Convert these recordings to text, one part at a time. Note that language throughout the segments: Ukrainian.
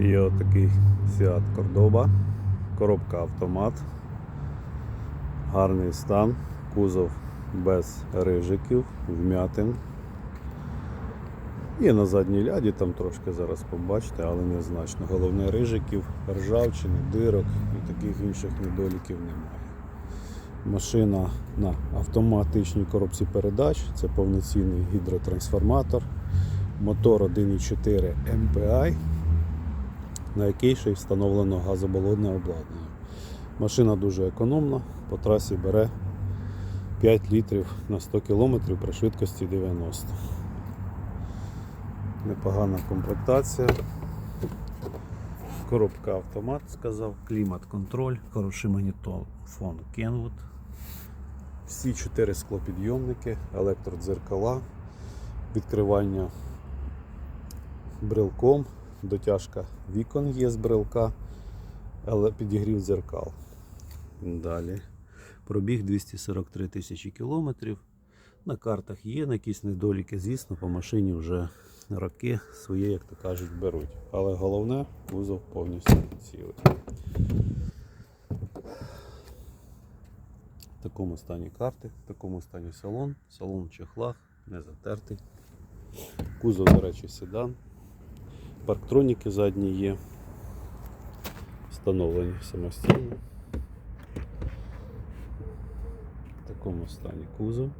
Є отакий Seat Cordoba, коробка автомат, гарний стан, кузов без рижиків, вмятин. І на задній ляді там трошки зараз побачите, але незначно. Головне рижиків, ржавчини, дирок і таких інших недоліків немає. Машина на автоматичній коробці передач, це повноцінний гідротрансформатор, мотор 1.4 MPI, на який ще й встановлено газоболонне обладнання. Машина дуже економна, по трасі бере 5 літрів на 100 км при швидкості 90. Непогана комплектація. Коробка автомат сказав, клімат-контроль, хороший монітор фон Kenwood. Всі чотири склопідйомники, електродзеркала, відкривання брелком, дотяжка вікон є з брелка, але підігрів дзеркал. Далі. Пробіг 243 тисячі кілометрів. На картах є на якісь недоліки, звісно, по машині вже роки свої, як то кажуть, беруть. Але головне, кузов повністю цілий. В такому стані карти, в такому стані салон, салон в чехлах, не затертий. Кузов, до речі, седан. Парктроніки задні є. Встановлені самостійно. В такому стані кузов.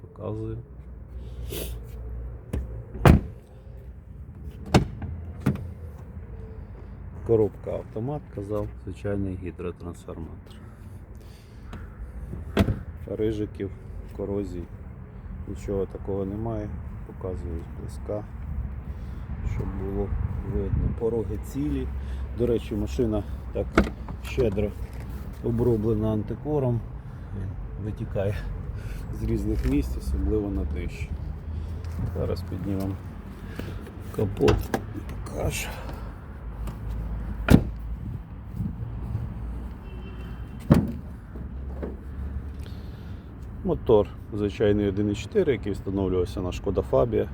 Показую. Коробка автомат, казав, звичайний гідротрансформатор. Рижиків, корозій, нічого такого немає. Показую зблизька, видно. Пороги цілі. До речі, машина так щедро оброблена антикором. Витікає з різних місць, особливо на дищі. Зараз піднімемо капот і покажу. Мотор звичайний 1.4, який встановлювався на Шкода Фабія.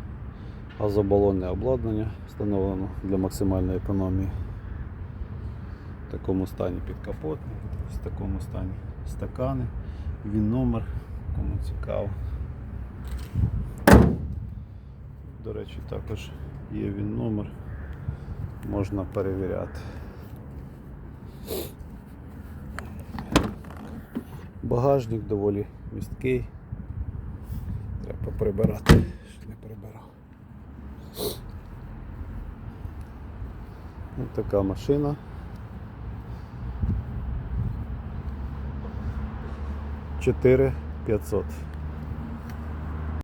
Газобалонне обладнання встановлено для максимальної економії. В такому стані підкапотний, в такому стані стакани, він номер, кому цікаво. До речі, також є він номер, можна перевіряти. Багажник доволі місткий. Треба прибирати, що не прибирав. Ось така машина. Чотири 500.